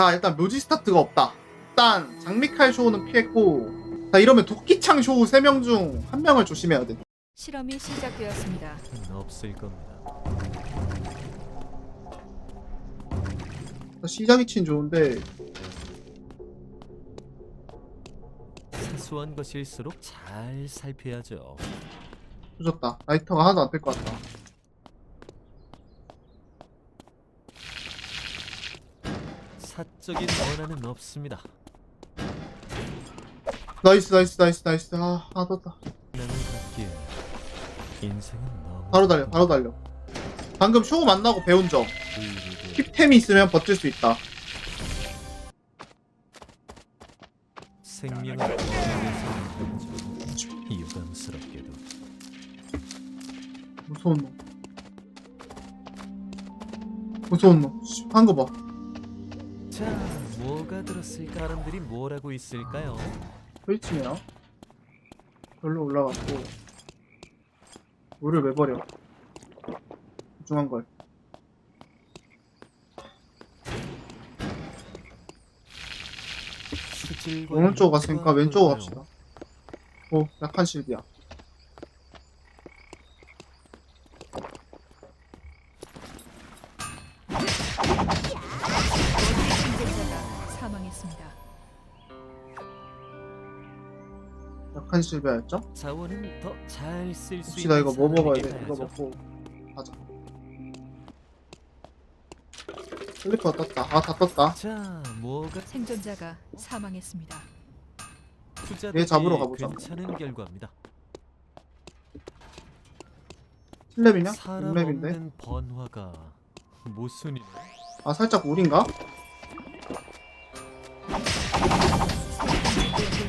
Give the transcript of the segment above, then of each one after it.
자 일단 묘지 스타트가 없다 일단 장미칼 쇼우는 피했고 자 이러면 도끼창 쇼우 3명 중 한 명을 조심해야 돼 실험이 시작되었습니다. 없을 겁니다. 자, 시작이 친 좋은데 사소한 것일수록 잘 살펴야죠. 조졌다 라이터가 하나도 안 될 것 같다 사적인 원한은 없습니다. 나이스 나이스 나이스 나이스. 아 나는 갖기에 인생은 너무 바로 달려 바로 달려. 방금 쇼우 만나고 배운 점. 힙템이 있으면 버틸 수 있다. 생명을 유감스럽게도. 무서운 놈. 무서운 놈. 한거 봐 자 뭐가 들었을까? 사람들이 뭐라고 있을까요? 스위치네요. 별로 올라갔고 물을 왜 버려. 중한 걸. 오른쪽 갔으니까 욕구가 왼쪽 그럴까요? 갑시다. 오 약한 실비야 생존자가 사망했습니다. 약한 실비야였죠? 자원은 더 잘 쓸 수 혹시 있는 나 이거 뭐 먹어야 돼 이거. 먹고 가자 슬리퍼 떴다 아 다 떴다 자 뭐가 생존자가 사망했습니다. 투자 얘 잡으러 가보자. 괜찮은 결과입니다. 사람 6랩인데 없는 번화가 일? 아 살짝 우린가?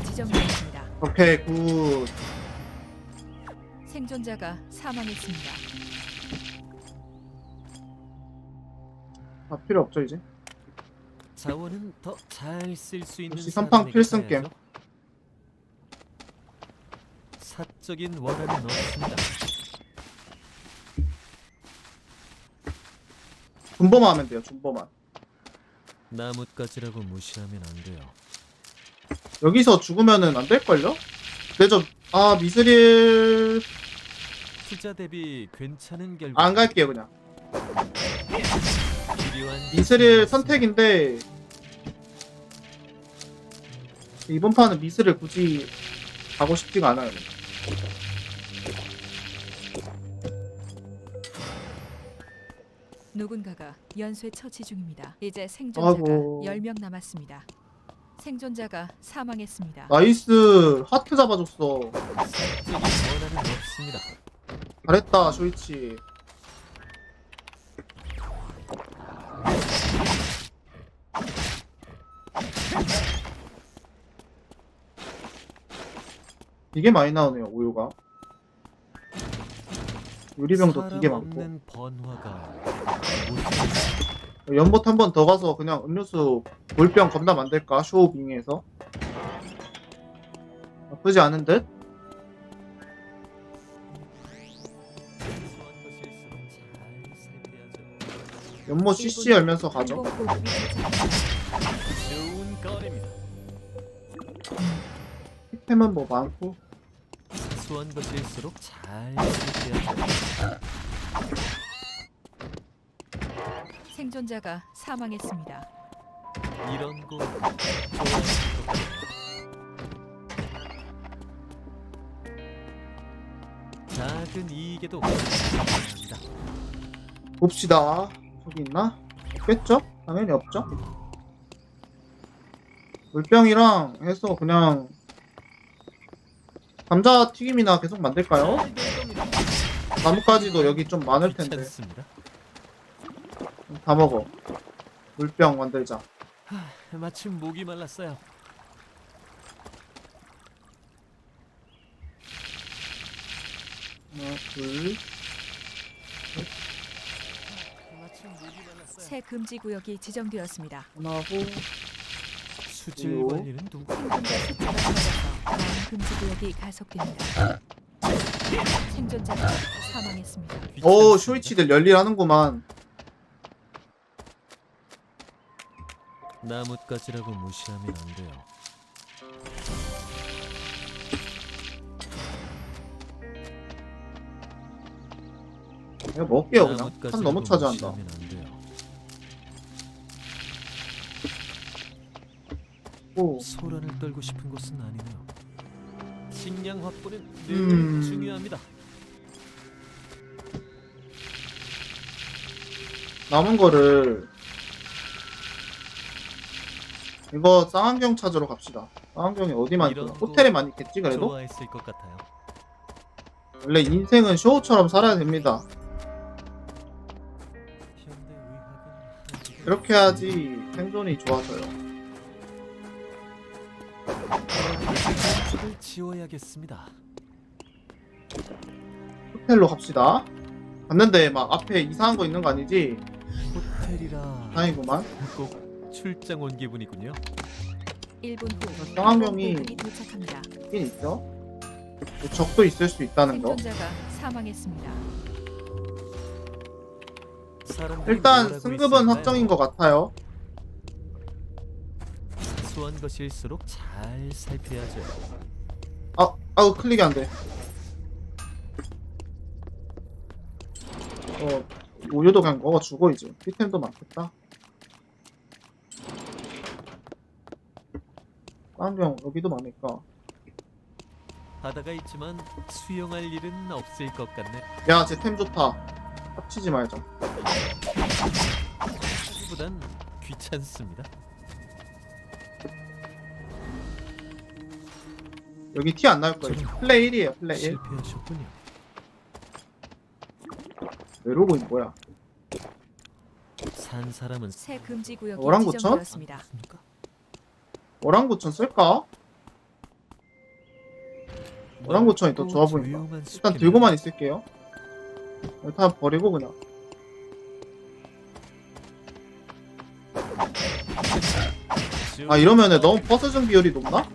지정되었습니다. 오케이 굿 생존자가 사망했습니다. 아, 필요 없죠 이제 자원은 더 잘 쓸 수 있는 역시 사람에게 필승 가야죠. 사적인 원한은 없습니다. 준버만 하면 돼요 준버만 나뭇가지라고 무시하면 안 돼요. 여기서 죽으면은 안 될걸요? 근데 저아 미스릴 투자 대비 괜찮은 결과. 안 갈게요 그냥 필요한 미스릴 선택인데 이번 판은 미스를 굳이 가고 싶지가 않아요 누군가가 연쇄 처치 중입니다. 이제 생존자가 아이고. 10명 남았습니다. 생존자가 사망했습니다. 나이스 하트 잡아줬어 사적인 원한은 없습니다. 잘했다 쇼이치 되게 많이 나오네요 우유가 유리병도 되게 사람 많고 없는 번화가 무슨 연못 한 번 더 가서 그냥 음료수 물병 겁나 만들까 쇼빙에서 나쁘지 않은 듯. 연못 CC 열면서 가죠. 템은 뭐 많고 사소한 것일수록 잘 살펴야죠. 생존자가 사망했습니다. 이런 거. 작은 이익에도 감사합니다. 봅시다 저기 있나? 없겠죠? 당연히 없죠 물병이랑 해서 그냥 감자 튀김이나 계속 만들까요? 나뭇가지도 여기 좀 많을 텐데 괜찮습니다. 다 먹어 물병 만들자 하, 마침 목이 말랐어요. 하나 둘 마침 목이 말랐어요. 새 금지 구역이 지정되었습니다. 하나고 수질 관리는 다음 금지 구역이 가속됩니다. 생존자가 사망했습니다. 오 쇼이치들 열일하는구만 나뭇가지라고 무시하면 안 돼요. 내가 먹을게요 그냥 한 너무 차지한다 무시하면 안 돼요. 오. 소란을 떨고 싶은 곳은 아니네요. 식량 확보는 늘 음. 중요합니다. 남은 거를 이거 쌍안경 찾으러 갑시다 쌍안경이 어디 거 호텔에 많이 있겠지 그래도? 좋아했을 것 같아요. 원래 인생은 쇼처럼 살아야 됩니다 이렇게 해야지 생존이 좋아져요 집을 지어야겠습니다. 호텔로 갑시다 갔는데 막 앞에 이상한 거 있는 거 아니지? 호텔이라 다행이구만 꼭 출장 온 기분이군요. 1분 후 쌍화명이- 보급이 도착합니다. 있긴 있죠 뭐 적도 있을 수 있다는 거 생존자가 사망했습니다. 사람들이 일단 뭐라고 승급은? 확정인 것 같아요 사소한 것일수록 잘 살펴야죠. 아, 아우 클릭이 안 돼. 어, 우유도 그냥 먹어주고 이제 피템도 많겠다. 안경 여기도 많으니까. 바다가 있지만 수영할 일은 없을 것 같네. 야, 제 템 좋다. 합치지 말자. 하기보단 귀찮습니다. 여기 티 안 나올 거예요. 플레이 1이에요, 플레이 1. 실패하셨군요. 외로고인 뭐야? 산 사람은 새 금지 구역이 오랑구천? 지정되었습니다. 오랑구천 쓸까? 오랑구천이 더 좋아 보인다. 일단 들고만 있을게요. 일단 버리고 그냥. 아 이러면은 너무 버스중 비율이 높나?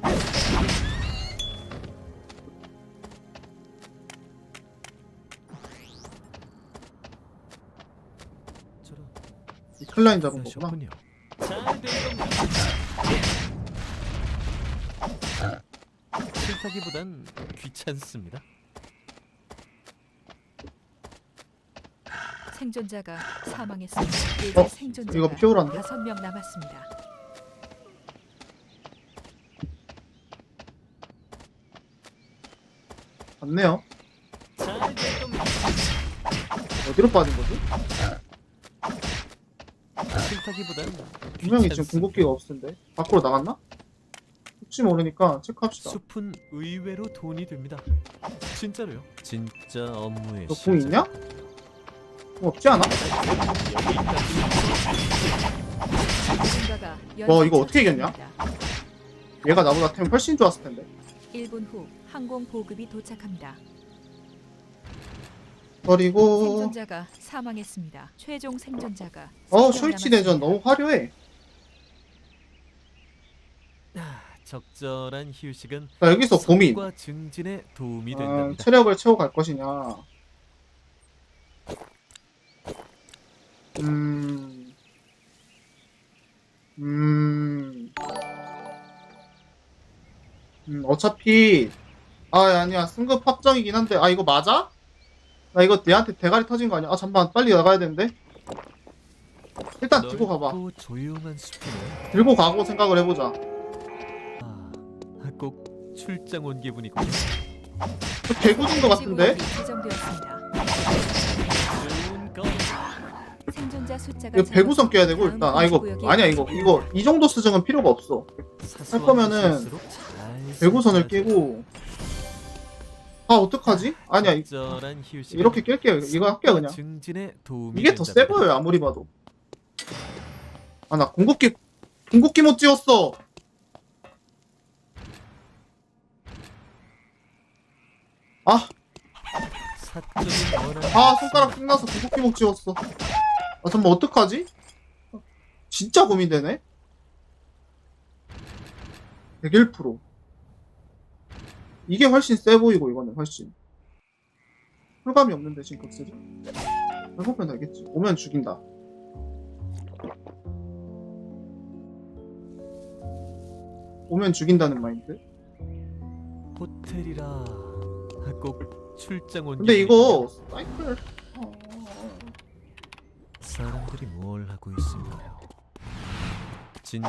이 클라인 잡은 거구나. 싫다기보단 귀찮습니다. 생존자가 사망했습니다. 이제 어, 생존자가 이거 피오란데? 다섯 명 남았습니다. 맞네요. 어디로 빠진 거지? 싫다기보단 분명히 지금 귀찮습니다. 궁극기가 없을 텐데 밖으로 나갔나? 혹시 모르니까 체크합시다. 숲은 의외로 돈이 됩니다. 진짜로요? 진짜 업무에 너궁 있냐? 궁 없지 않아? 누군가가 와, 이거 어떻게 이겼냐? 얘가 나보다 템 훨씬 좋았을 텐데. 1분 후 항공 보급이 도착합니다. 버리고. 생존자가 사망했습니다. 최종 생존자가 어, 3명 쇼이치 대전. 너무 화려해. 적절한 휴식은 자, 여기서 고민. 성과 증진에 도움이 어, 된답니다. 체력을 채워 갈 것이냐. 음. 음. 음, 어차피 아, 아니야. 승급 확정이긴 한데. 아, 이거 맞아? 나 이거 얘한테 대가리 터진 거 아니야? 아, 잠깐만. 빨리 나가야 되는데. 일단 들고 가봐. 넓고 조용한. 들고 가고 생각을 해보자. 아, 꼭 출장 온. 저 개구진 거 같은데? 생존자 숫자가 이거 배구선 껴야 되고 일단 아 이거 지구역이 아니야 이거 이거 이 정도 수정은 필요가 없어 사소한 거면은 배구선을. 끼고 아 어떡하지? 아니야 이-. 이렇게 낄게요 이거 할게요 그냥 증진에 도움이 이게 더세 보여요 아무리 봐도 아 나 궁극기 궁극기 못 찍었어 아, 아 손가락 끝나서 궁극기 못 찍었어. 아 잠깐 어떡하지? 진짜 고민되네? 101% 이게 훨씬 세 보이고 이거는 훨씬. 홀감이 없는데 지금 극스지? 해보면 되겠지? 오면 죽인다. 오면 죽인다는 마인드. 호텔이라 꼭 출장 온 근데 이거 사이클 어, 사람들이 뭘 하고 있을까요? 진짜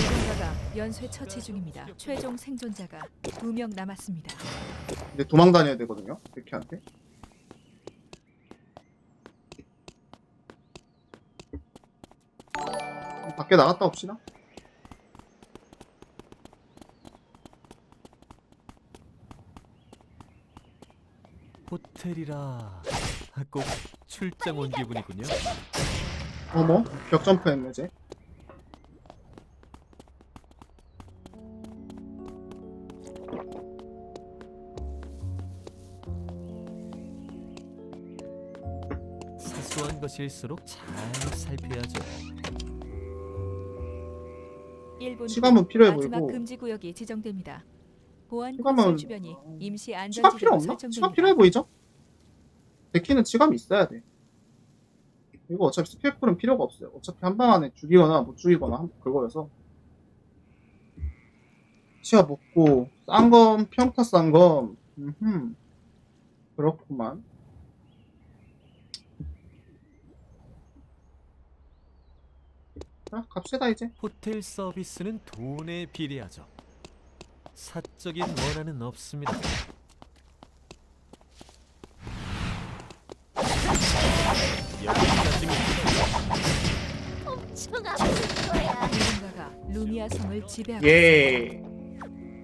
누군가가 연쇄 처치 중입니다. 최종 생존자가 두 명 남았습니다. 근데 도망 다녀야 되거든요. 백희한테. 밖에 나갔다 옵시다. 호텔이라 꼭 출장 온 기분이군요. 어머, 벽 점프했네, 쟤. 사소한 것일수록 잘 살펴야죠. 1분 후 시간은 필요해 마지막 보이고. 금지 구역이 지정됩니다. 보안 시간은- 콘솔 주변이 임시 치가 필요 안전지대로 없나? 치가 설정됩니다. 필요해 보이죠? 백희는 치감이 있어야 돼. 이거 어차피 스킬풀은 필요가 없어요. 어차피 한 방 안에 죽이거나 못 죽이거나 한- 그거여서. 치아 먹고, 싼 검, 평타 싼 검. 음흠. 그렇구만. 자, 갑시다, 이제. 호텔 서비스는 돈에 비례하죠. 사적인 원한은 없습니다. 여기까지입니다. 엄청 아플 거야. 누군가가 루미아 성을 지배하고 예.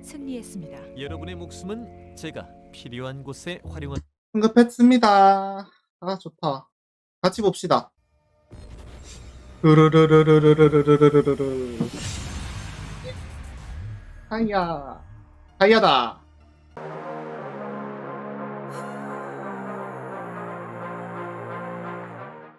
승리했습니다. 여러분의 목숨은 제가 필요한 곳에 활용한 응급했습니다. 아, 좋다. 같이 봅시다. 르르르르르르르르르르. 하이야. あ、嫌だ。